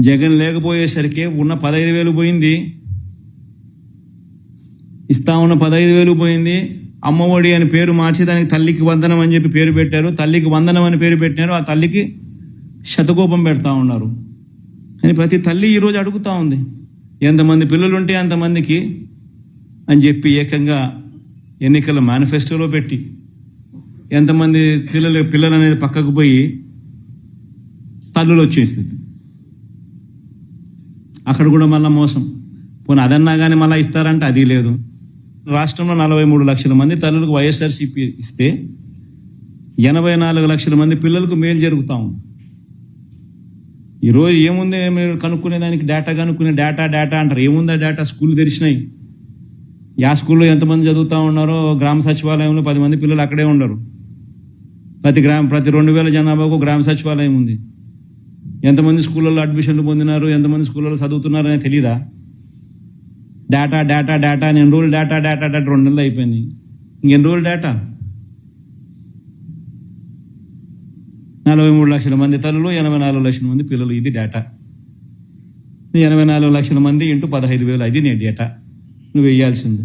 జగన్ లేకపోయేసరికి ఉన్న పదహైదు వేలు పోయింది. ఇస్తా ఉన్న పదహైదు వేలు పోయింది. అమ్మఒడి అని పేరు మార్చి దానికి తల్లికి వందనం అని చెప్పి పేరు పెట్టారు. తల్లికి వందనం అని పేరు పెట్టినారు. ఆ తల్లికి శతకోపం పెడతా ఉన్నారు. అని ప్రతి తల్లి ఈరోజు అడుగుతా ఉంది. ఎంతమంది పిల్లలు ఉంటే అంతమందికి అని చెప్పి ఏకంగా ఎన్నికల మేనిఫెస్టోలో పెట్టి ఎంతమంది పిల్లలు పిల్లలు అనేది పక్కకు పోయి తల్లులు వచ్చేస్తుంది అక్కడ కూడా మళ్ళీ మోసం. పోనీ అదన్నా కానీ మళ్ళీ ఇస్తారంటే అది లేదు. రాష్ట్రంలో నలభై మూడు లక్షల మంది తల్లులకు వైఎస్ఆర్సీపీ ఇస్తే ఎనభై నాలుగు లక్షల మంది పిల్లలకు మేలు జరుగుతా ఉంది. ఈరోజు ఏముంది మీరు కనుక్కునే దానికి డేటా కనుక్కునే డేటా డేటా అంటారు. ఏముందా డేటా? స్కూల్ తెరిచినాయి. యా స్కూల్లో ఎంతమంది చదువుతా ఉన్నారో గ్రామ సచివాలయంలో పది మంది పిల్లలు అక్కడే ఉండరు. ప్రతి గ్రామ ప్రతి రెండు వేల జనాభాకు గ్రామ సచివాలయం ఉంది. ఎంతమంది స్కూళ్ళల్లో అడ్మిషన్లు పొందినారు ఎంతమంది స్కూళ్ళలో చదువుతున్నారు అనేది తెలీదా? డేటా డేటా డేటా అని ఎన్ని రోజులు డేటా డేటా డేటా రెండు నెలలు అయిపోయింది. ఇంకెన్ని రోజులు డేటా నలభై మూడు లక్షల మంది తల్లులు ఎనభై నాలుగు లక్షల మంది పిల్లలు ఇది డేటా ఎనభై నాలుగు లక్షల మంది ఇంటూ పదహైదు వేలు అది నీ డేటా నువ్వు వేయాల్సింది